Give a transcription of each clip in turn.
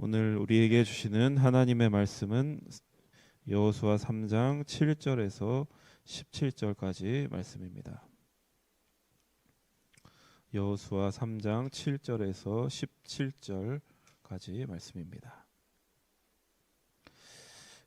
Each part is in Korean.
오늘 우리에게 주시는 하나님의 말씀은 여호수아 3장 7절에서 17절까지 말씀입니다. 여호수아 3장 7절에서 17절까지 말씀입니다.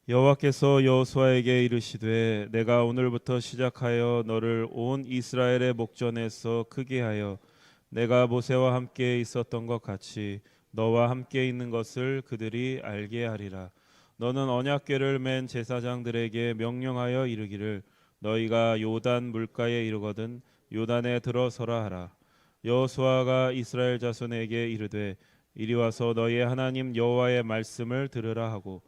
여호와께서 여호수아에게 이르시되 내가 오늘부터 시작하여 너를 온 이스라엘의 목전에서 크게 하여 내가 모세와 함께 있었던 것 같이 너와 함께 있는 것을 그들이 알게 하리라. 너는 언약궤를 맨 제사장들에게 명령하여 이르기를 너희가 요단 물가에 이르거든 요단에 들어서라 하라. 여호수아가 이스라엘 자손에게 이르되 이리 와서 너희의 하나님 여호와의 말씀을 들으라 하고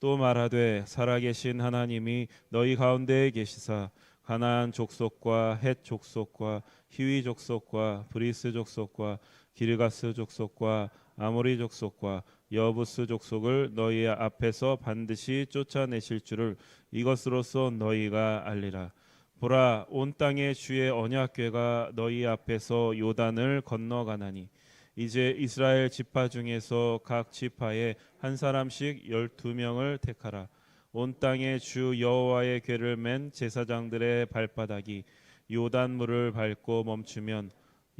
또 말하되 살아계신 하나님이 너희 가운데에 계시사 가나안 족속과 헷 족속과 히위 족속과 브리스 족속과 기르가스 족속과 아모리 족속과 여부스 족속을 너희 앞에서 반드시 쫓아내실 줄을 이것으로서 너희가 알리라. 보라 온 땅의 주의 언약궤가 너희 앞에서 요단을 건너가나니 이제 이스라엘 지파 중에서 각 지파에 한 사람씩 열두 명을 택하라. 온 땅의 주 여호와의 궤를 맨 제사장들의 발바닥이 요단물을 밟고 멈추면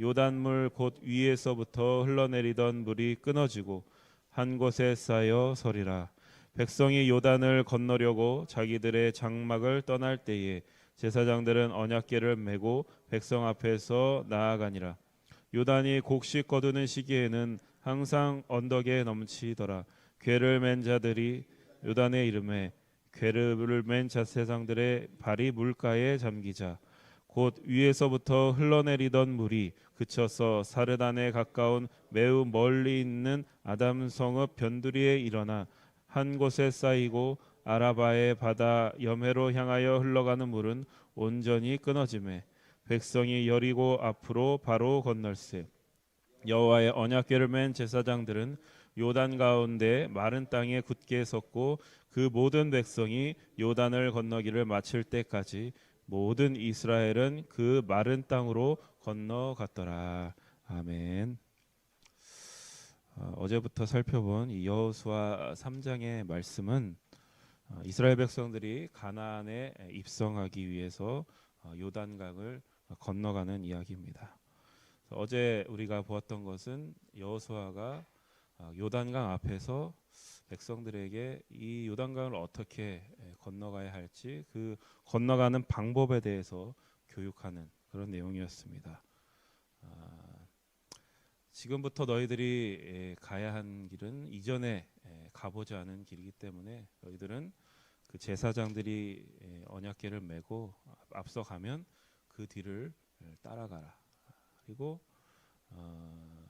요단물 곧 위에서부터 흘러내리던 물이 끊어지고 한 곳에 쌓여 서리라. 백성이 요단을 건너려고 자기들의 장막을 떠날 때에 제사장들은 언약궤를 메고 백성 앞에서 나아가니라. 요단이 곡식 거두는 시기에는 항상 언덕에 넘치더라. 궤를 맨 자들이 요단의 이름에 궤를 맨 자세상들의 발이 물가에 잠기자 곧 위에서부터 흘러내리던 물이 그쳐서 사르단에 가까운 매우 멀리 있는 아담 성읍 변두리에 일어나 한 곳에 쌓이고 아라바의 바다 염해로 향하여 흘러가는 물은 온전히 끊어짐에 백성이 여리고 앞으로 바로 건널세. 여호와의 언약궤를 맨 제사장들은 요단 가운데 마른 땅에 굳게 섰고 그 모든 백성이 요단을 건너기를 마칠 때까지 모든 이스라엘은 그 마른 땅으로 건너갔더라. 아멘. 어, 어제부터 살펴본 이 여호수아 3장의 말씀은 어, 이스라엘 백성들이 가나안에 입성하기 위해서 어, 요단강을 건너가는 이야기입니다. 어제 우리가 보았던 것은 여호수아가 어, 요단강 앞에서 백성들에게 이 요단강을 어떻게 건너가야 할지 그 건너가는 방법에 대해서 교육하는 그런 내용이었습니다. 아, 지금부터 너희들이 가야 한 길은 이전에 가보지 않은 길이기 때문에 너희들은 그 제사장들이 언약궤를 메고 앞서 가면 그 뒤를 따라가라. 그리고 어,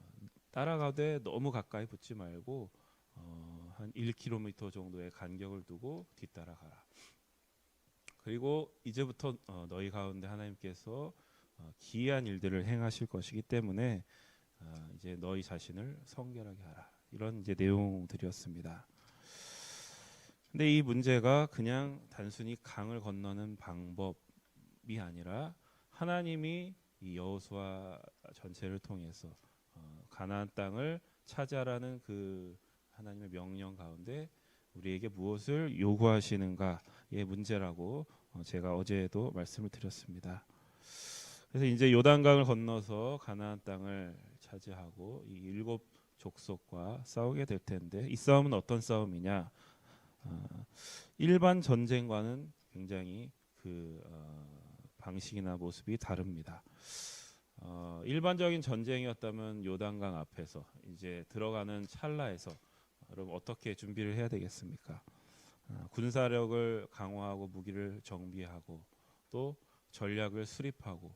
따라가되 너무 가까이 붙지 말고 어, 한 1km 정도의 간격을 두고 뒤따라가라. 그리고 이제부터 어, 너희 가운데 하나님께서 어, 기이한 일들을 행하실 것이기 때문에 어, 이제 너희 자신을 성결하게 하라. 이런 이제 내용들이었습니다. 근데 이 문제가 그냥 단순히 강을 건너는 방법이 아니라 하나님이 이 여호수아 전체를 통해서 어, 가나안 땅을 차지하라는 그 하나님의 명령 가운데 우리에게 무엇을 요구하시는가의 문제라고 어, 제가 어제도 말씀을 드렸습니다. 그래서 이제 요단강을 건너서 가나안 땅을 차지하고 이 일곱 족속과 싸우게 될 텐데 이 싸움은 어떤 싸움이냐? 어, 일반 전쟁과는 굉장히 그 어, 방식이나 모습이 다릅니다. 어, 일반적인 전쟁이었다면 요단강 앞에서 이제 들어가는 찰나에서 여러분 어떻게 준비를 해야 되겠습니까? 어, 군사력을 강화하고 무기를 정비하고 또 전략을 수립하고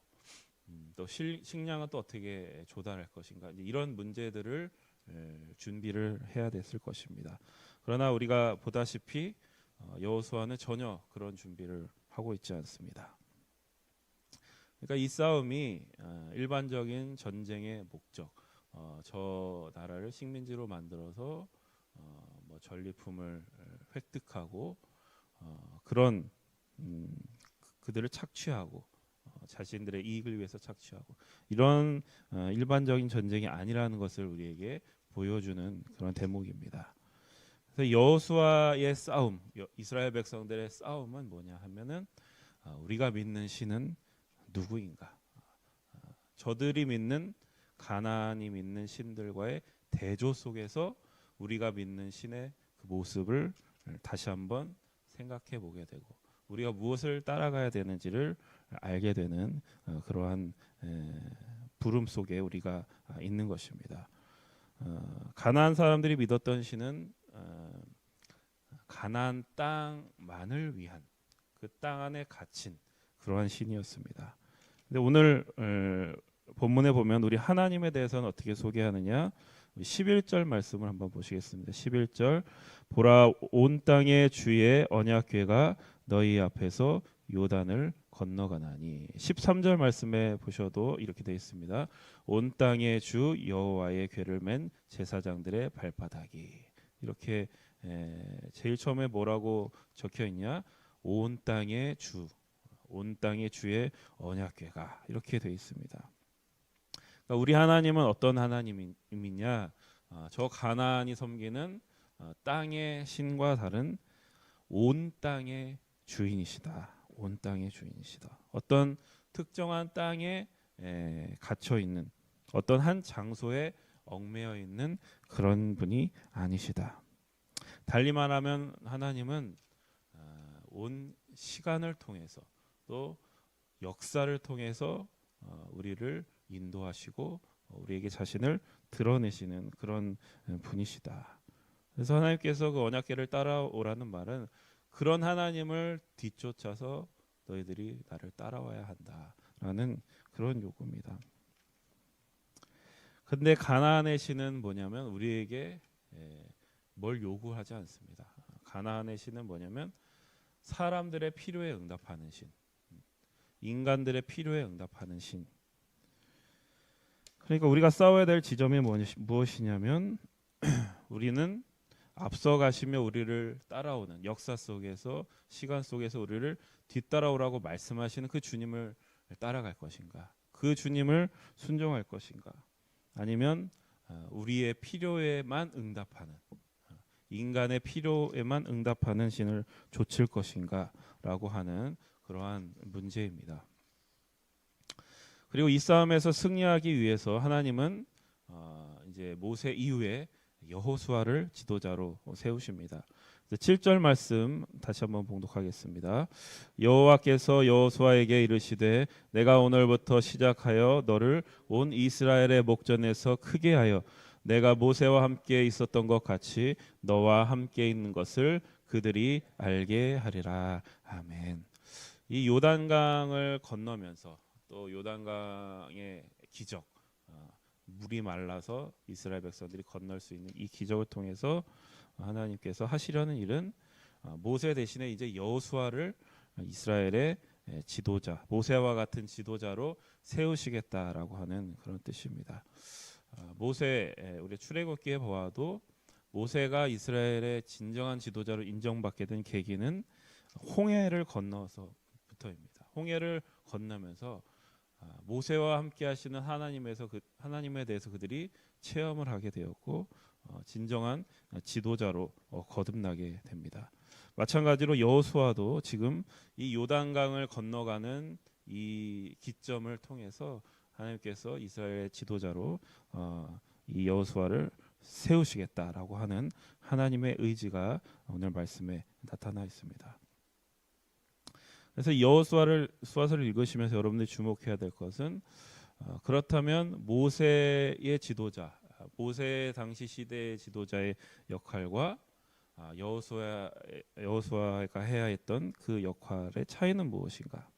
음, 또 실, 식량은 또 어떻게 조달할 것인가 이런 문제들을 에, 준비를 해야 됐을 것입니다. 그러나 우리가 보다시피 어, 여호수아는 전혀 그런 준비를 하고 있지 않습니다. 그러니까 이 싸움이 어, 일반적인 전쟁의 목적, 어, 저 나라를 식민지로 만들어서 어, 뭐 전리품을 획득하고 어, 그런 음, 그들을 착취하고 어, 자신들의 이익을 위해서 착취하고 이런 어, 일반적인 전쟁이 아니라는 것을 우리에게 보여주는 그런 대목입니다. 그래서 여호수아의 싸움, 여- 이스라엘 백성들의 싸움은 뭐냐 하면은 아, 우리가 믿는 신은 누구인가? 아, 저들이 믿는 가나안이 믿는 신들과의 대조 속에서 우리가 믿는 신의 그 모습을 다시 한번 생각해 보게 되고 우리가 무엇을 따라가야 되는지를 알게 되는 어, 그러한 에, 부름 속에 우리가 아, 있는 것입니다. 어, 가나안 사람들이 믿었던 신은 어, 가나안 땅만을 위한 그 땅 안에 갇힌 그러한 신이었습니다. 근데 오늘 어, 본문에 보면 우리 하나님에 대해서는 어떻게 소개하느냐? 11절 말씀을 한번 보시겠습니다. 11절 보라 온 땅의 주의 언약궤가 너희 앞에서 요단을 건너가나니 13절 말씀에 보셔도 이렇게 되어 있습니다. 온 땅의 주 여호와의 궤를 맨 제사장들의 발바닥이 이렇게 에, 제일 처음에 뭐라고 적혀 있냐? 온 땅의 주, 온 땅의 주의 언약궤가 이렇게 되어 있습니다. 그러니까 우리 하나님은 어떤 하나님이냐? 아, 저 가나안이 섬기는 어, 땅의 신과 다른 온 땅의 주인이시다. 온 땅의 주인이시다. 어떤 특정한 땅에 에, 갇혀 있는 어떤 한 장소에 얽매여 있는 그런 분이 아니시다. 달리 말하면 하나님은 아, 온 시간을 통해서 또 역사를 통해서 어, 우리를 인도하시고 어, 우리에게 자신을 드러내시는 그런 어, 분이시다. 그래서 하나님께서 그 언약궤를 따라오라는 말은 그런 하나님을 뒤쫓아서 너희들이 나를 따라와야 한다라는 그런 요구입니다. 근데 가나안의 신은 뭐냐면 우리에게 예, 뭘 요구하지 않습니다. 가나안의 신은 뭐냐면 사람들의 필요에 응답하는 신, 인간들의 필요에 응답하는 신. 그러니까 우리가 싸워야 될 지점이 무엇이냐면 우리는 앞서가시며 우리를 따라오는 역사 속에서 시간 속에서 우리를 뒤따라오라고 말씀하시는 그 주님을 따라갈 것인가? 그 주님을 순종할 것인가? 아니면 어, 우리의 필요에만 응답하는 어, 인간의 필요에만 응답하는 신을 좇을 것인가라고 하는 그러한 문제입니다. 그리고 이 싸움에서 승리하기 위해서 하나님은 어, 이제 모세 이후에 여호수아를 지도자로 세우십니다. 7절 말씀 다시 한번 봉독하겠습니다. 여호와께서 여호수아에게 이르시되 내가 오늘부터 시작하여 너를 온 이스라엘의 목전에서 크게 하여 내가 모세와 함께 있었던 것 같이 너와 함께 있는 것을 그들이 알게 하리라. 아멘. 이 요단강을 건너면서 또 요단강의 기적 어, 물이 말라서 이스라엘 백성들이 건널 수 있는 이 기적을 통해서 하나님께서 하시려는 일은 어, 모세 대신에 이제 여호수아를 이스라엘의 에, 지도자 모세와 같은 지도자로 세우시겠다라고 하는 그런 뜻입니다. 어, 모세 에, 우리 출애굽기에 보아도 모세가 이스라엘의 진정한 지도자로 인정받게 된 계기는 홍해를 건너서부터입니다. 홍해를 건너면서 아, 모세와 함께 하시는 하나님에서 그 하나님에 대해서 그들이 체험을 하게 되었고 어, 진정한 지도자로 어, 거듭나게 됩니다. 마찬가지로 여호수아도 지금 이 요단강을 건너가는 이 기점을 통해서 하나님께서 이스라엘의 지도자로 어, 이 여호수아를 세우시겠다라고 하는 하나님의 의지가 오늘 말씀에 나타나 있습니다. 그래서 여호수아를 수아서를 읽으시면서 여러분들이 주목해야 될 것은 어, 그렇다면 모세의 지도자, 아, 모세 당시 시대의 지도자의 역할과 아, 여호수아 여호수아가 해야 했던 그 역할의 차이는 무엇인가?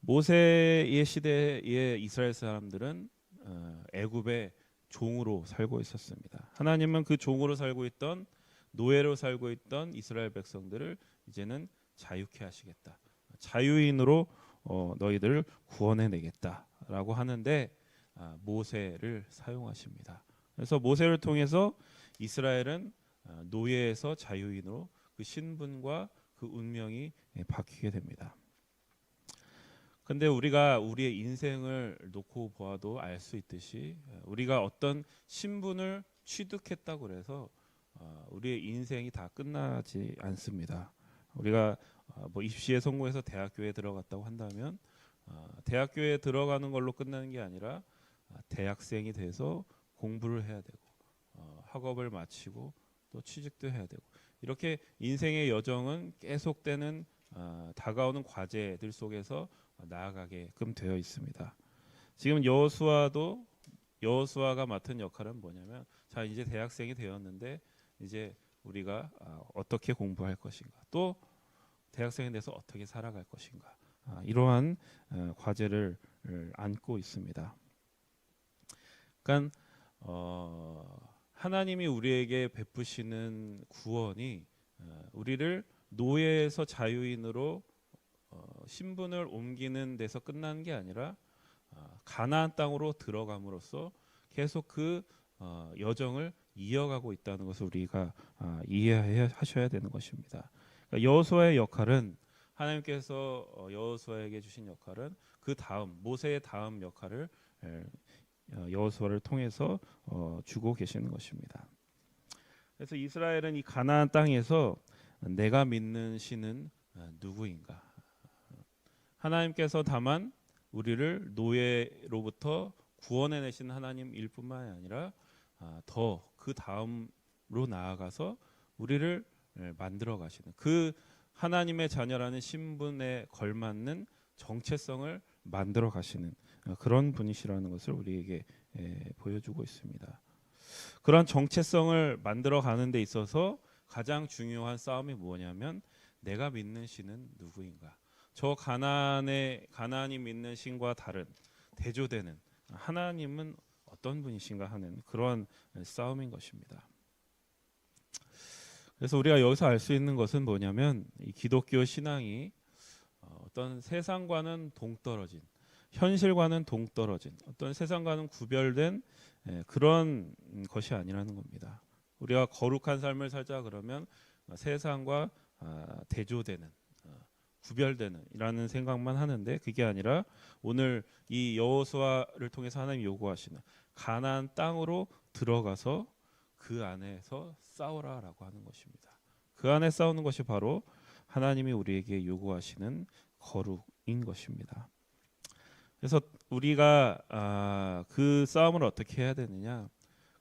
모세의 시대의 이스라엘 사람들은 어, 애굽의 종으로 살고 있었습니다. 하나님은 그 종으로 살고 있던 노예로 살고 있던 이스라엘 백성들을 이제는 자유케 하시겠다. 자유인으로 어, 너희들을 구원해 내겠다라고 하는데 아, 모세를 사용하십니다. 그래서 모세를 통해서 이스라엘은 아, 노예에서 자유인으로 그 신분과 그 운명이 예, 바뀌게 됩니다. 근데 우리가 우리의 인생을 놓고 보아도 알 수 있듯이 예, 우리가 어떤 신분을 취득했다고 그래서 어, 우리의 인생이 다 끝나지 않습니다. 우리가 어, 뭐 입시에 성공해서 대학교에 들어갔다고 한다면 어, 대학교에 들어가는 걸로 끝나는 게 아니라 아, 대학생이 돼서 공부를 해야 되고 어, 학업을 마치고 또 취직도 해야 되고 이렇게 인생의 여정은 계속되는 어, 다가오는 과제들 속에서 나아가게끔 되어 있습니다. 지금 여호수아도 여호수아가 맡은 역할은 뭐냐면 자 이제 대학생이 되었는데 이제 우리가 아, 어떻게 공부할 것인가 또 대학생이 돼서 어떻게 살아갈 것인가 아, 이러한 어, 과제를 을 안고 있습니다. 그러니까 어, 하나님이 우리에게 베푸시는 구원이 어, 우리를 노예에서 자유인으로 어, 신분을 옮기는 데서 끝나는 게 아니라 어, 가나안 땅으로 들어감으로써 계속 그 어, 여정을 이어가고 있다는 것을 우리가 아, 이해하셔야 되는 것입니다. 그러니까 여호수아의 역할은 하나님께서 어, 여호수아에게 주신 역할은 그 다음 모세의 다음 역할을 에, 어, 여호수아를 통해서 어, 주고 계시는 것입니다. 그래서 이스라엘은 이 가나안 땅에서 내가 믿는 신은 어, 누구인가? 하나님께서 다만 우리를 노예로부터 구원해내신 하나님일 뿐만 아니라 아, 더 그 다음으로 나아가서 우리를 예, 만들어 가시는 그 하나님의 자녀라는 신분에 걸맞는 정체성을 만들어 가시는 어, 그런 분이시라는 것을 우리에게 예, 보여주고 있습니다. 그런 정체성을 만들어 가는 데 있어서 가장 중요한 싸움이 뭐냐면 내가 믿는 신은 누구인가? 저 가나안의 가나안이 믿는 신과 다른 대조되는 하나님은 어떤 분이신가 하는 그런 싸움인 것입니다. 그래서 우리가 여기서 알 수 있는 것은 뭐냐면 이 기독교 신앙이 어, 어떤 세상과는 동떨어진 현실과는 동떨어진 어떤 세상과는 구별된 예, 그런 것이 아니라는 겁니다. 우리가 거룩한 삶을 살자 그러면 세상과 아, 대조되는 어, 구별되는 이라는 생각만 하는데 그게 아니라 오늘 이 여호수아를 통해서 하나님 요구하시는 가나안 땅으로 들어가서 그 안에서 싸우라라고 하는 것입니다. 그 안에 싸우는 것이 바로 하나님이 우리에게 요구하시는 거룩인 것입니다. 그래서 우리가 아, 그 싸움을 어떻게 해야 되느냐?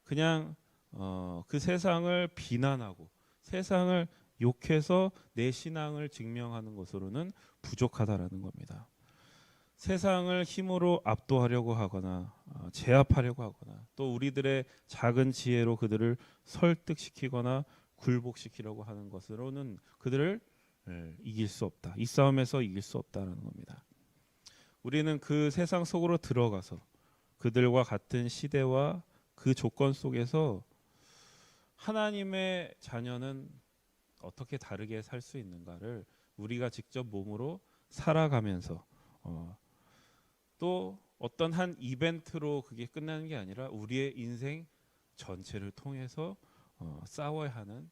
그냥 어, 그 세상을 비난하고 세상을 욕해서 내 신앙을 증명하는 것으로는 부족하다라는 겁니다. 세상을 힘으로 압도하려고 하거나 어, 제압하려고 하거나 또 우리들의 작은 지혜로 그들을 설득시키거나 굴복시키려고 하는 것으로는 그들을 예, 이길 수 없다. 이 싸움에서 이길 수 없다라는 겁니다. 우리는 그 세상 속으로 들어가서 그들과 같은 시대와 그 조건 속에서 하나님의 자녀는 어떻게 다르게 살 수 있는가를 우리가 직접 몸으로 살아가면서 어, 또 어떤 한 이벤트로 그게 끝나는 게 아니라 우리의 인생 전체를 통해서 어, 싸워야 하는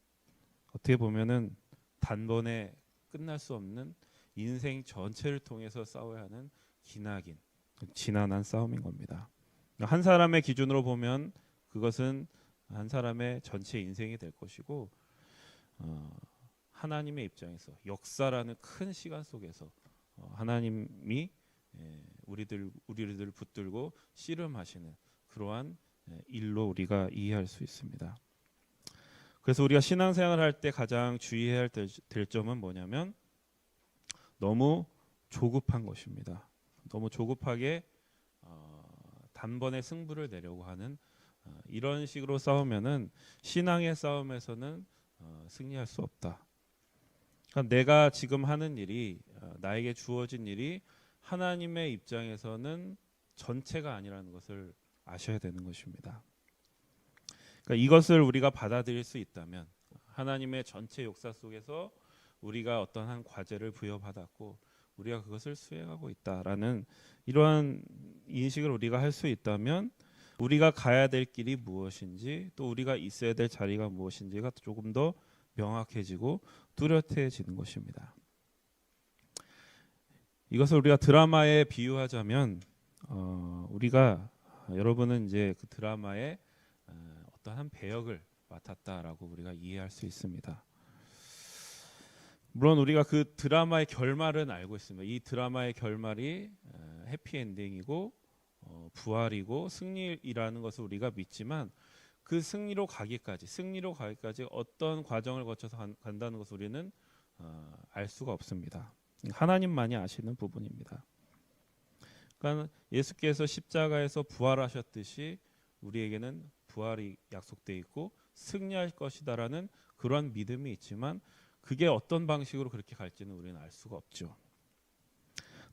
어떻게 보면은 단번에 끝날 수 없는 인생 전체를 통해서 싸워야 하는 기나긴 지난한 싸움인 겁니다. 한 사람의 기준으로 보면 그것은 한 사람의 전체 인생이 될 것이고 어, 하나님의 입장에서 역사라는 큰 시간 속에서 어, 하나님이 예, 우리들 우리를 붙들고 씨름하시는 그러한 예, 일로 우리가 이해할 수 있습니다. 그래서 우리가 신앙생활 할때 가장 주의해야 할될 점은 뭐냐면 너무 조급한 것입니다. 너무 조급하게 어, 단번에 승부를 내려고 하는 어, 이런 식으로 싸우면은 신앙의 싸움에서는 어, 승리할 수 없다. 그러니까 내가 지금 하는 일이 어, 나에게 주어진 일이 하나님의 입장에서는 전체가 아니라는 것을 아셔야 되는 것입니다. 그러니까 이것을 우리가 받아들일 수 있다면 하나님의 전체 역사 속에서 우리가 어떤 한 과제를 부여받았고 우리가 그것을 수행하고 있다라는 이러한 인식을 우리가 할 수 있다면 우리가 가야 될 길이 무엇인지 또 우리가 있어야 될 자리가 무엇인지가 조금 더 명확해지고 뚜렷해지는 것입니다. 이것을 우리가 드라마에 비유하자면 어, 우리가 여러분은 이제 그 드라마의 어, 어떤 한 배역을 맡았다라고 우리가 이해할 수 있습니다. 물론 우리가 그 드라마의 결말은 알고 있습니다. 이 드라마의 결말이 어, 해피엔딩이고 어, 부활이고 승리라는 것을 우리가 믿지만 그 승리로 가기까지 승리로 가기까지 어떤 과정을 거쳐서 간, 간다는 것을 우리는 어, 알 수가 없습니다. 하나님만이 아시는 부분입니다. 그러니까 예수께서 십자가에서 부활하셨듯이 우리에게는 부활이 약속돼 있고 승리할 것이다라는 그러한 믿음이 있지만 그게 어떤 방식으로 그렇게 갈지는 우리는 알 수가 없죠.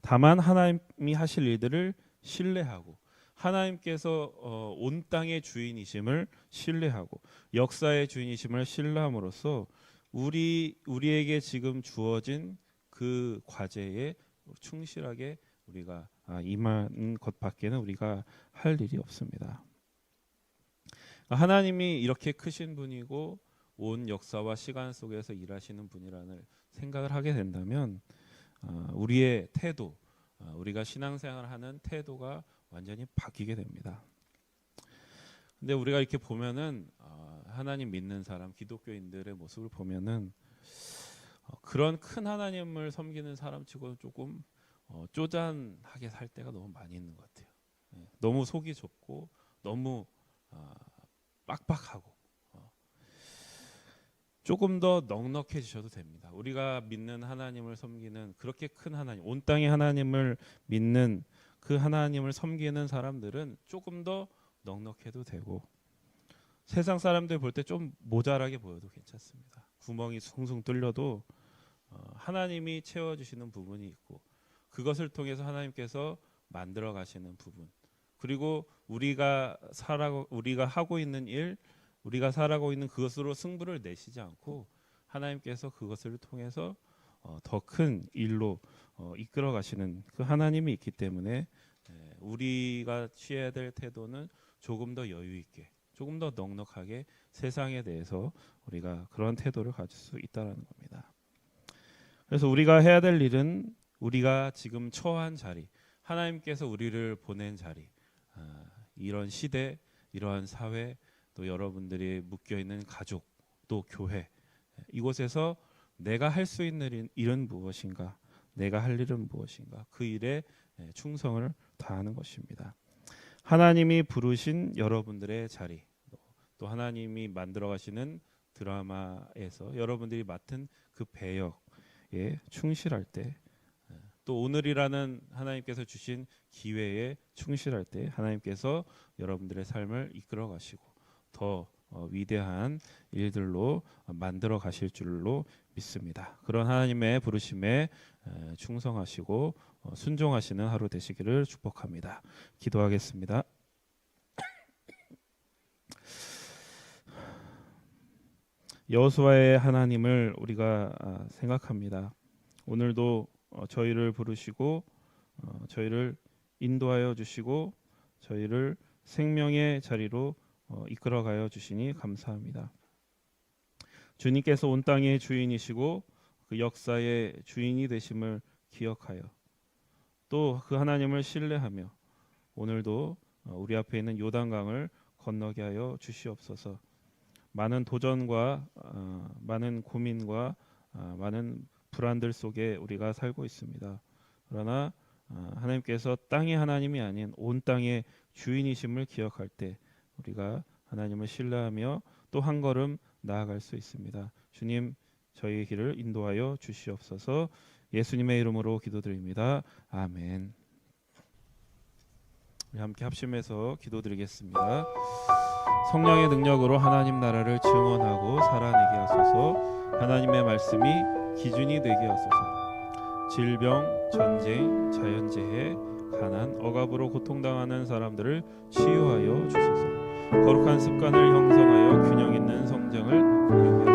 다만 하나님이 하실 일들을 신뢰하고 하나님께서 어, 온 땅의 주인이심을 신뢰하고 역사의 주인이심을 신뢰함으로써 우리 우리에게 지금 주어진 그 과제에 충실하게 우리가 아, 임하는 것밖에는 우리가 할 일이 없습니다. 하나님이 이렇게 크신 분이고 온 역사와 시간 속에서 일하시는 분이라는 생각을 하게 된다면 어, 우리의 태도, 어, 우리가 신앙생활하는 태도가 완전히 바뀌게 됩니다. 근데 우리가 이렇게 보면은 어, 하나님 믿는 사람, 기독교인들의 모습을 보면은 어, 그런 큰 하나님을 섬기는 사람치고는 조금 어, 쪼잔하게 살 때가 너무 많이 있는 것 같아요. 예, 너무 속이 좁고 너무 어, 빡빡하고 어, 조금 더 넉넉해지셔도 됩니다. 우리가 믿는 하나님을 섬기는 그렇게 큰 하나님, 온 땅의 하나님을 믿는 그 하나님을 섬기는 사람들은 조금 더 넉넉해도 되고 세상 사람들 볼 때 좀 모자라게 보여도 괜찮습니다. 구멍이 숭숭 뚫려도 어, 하나님이 채워주시는 부분이 있고 그것을 통해서 하나님께서 만들어 가시는 부분 그리고 우리가 살아고 우리가 하고 있는 일 우리가 살아가고 있는 그것으로 승부를 내시지 않고 하나님께서 그것을 통해서 어, 더큰 일로 어, 이끌어 가시는 그 하나님이 있기 때문에 예, 우리가 취해야 될 태도는 조금 더 여유 있게 조금 더 넉넉하게 세상에 대해서 우리가 그런 태도를 가질 수 있다라는 겁니다. 그래서 우리가 해야 될 일은 우리가 지금 처한 자리, 하나님께서 우리를 보낸 자리, 아, 이런 시대, 이러한 사회, 또 여러분들이 묶여 있는 가족, 또 교회 이곳에서 내가 할 수 있는 일은 무엇인가, 내가 할 일은 무엇인가, 그 일에 예, 충성을 다하는 것입니다. 하나님이 부르신 여러분들의 자리, 또 하나님이 만들어 가시는 드라마에서 여러분들이 맡은 그 배역에 충실할 때, 예, 또 오늘이라는 하나님께서 주신 기회에 충실할 때 하나님께서 여러분들의 삶을 이끌어 가시고 더 어, 위대한 일들로 만들어 가실 줄로 믿습니다. 그런 하나님의 부르심에 에, 충성하시고 어, 순종하시는 하루 되시기를 축복합니다. 기도하겠습니다. 여호수아의 하나님을 우리가 아, 생각합니다. 오늘도 어, 저희를 부르시고 어, 저희를 인도하여 주시고 저희를 생명의 자리로 어, 이끌어가여 주시니 감사합니다. 주님께서 온 땅의 주인이시고 그 역사의 주인이 되심을 기억하여 또 그 하나님을 신뢰하며 오늘도 어, 우리 앞에 있는 요단강을 건너게 하여 주시옵소서. 많은 도전과 어, 많은 고민과 어, 많은 불안들 속에 우리가 살고 있습니다. 그러나 어, 하나님께서 땅의 하나님이 아닌 온 땅의 주인이심을 기억할 때 우리가 하나님을 신뢰하며 또 한 걸음 나아갈 수 있습니다. 주님 저희 길을 인도하여 주시옵소서. 예수님의 이름으로 기도드립니다. 아멘. 우리 함께 합심해서 기도드리겠습니다. 성령의 능력으로 하나님 나라를 증언하고 살아내게 하소서. 하나님의 말씀이 기준이 되게 하소서. 질병, 전쟁, 자연재해, 가난, 억압으로 고통당하는 사람들을 치유하여 주소서. 거룩한 습관을 형성하여 균형 있는 성장을 이루게.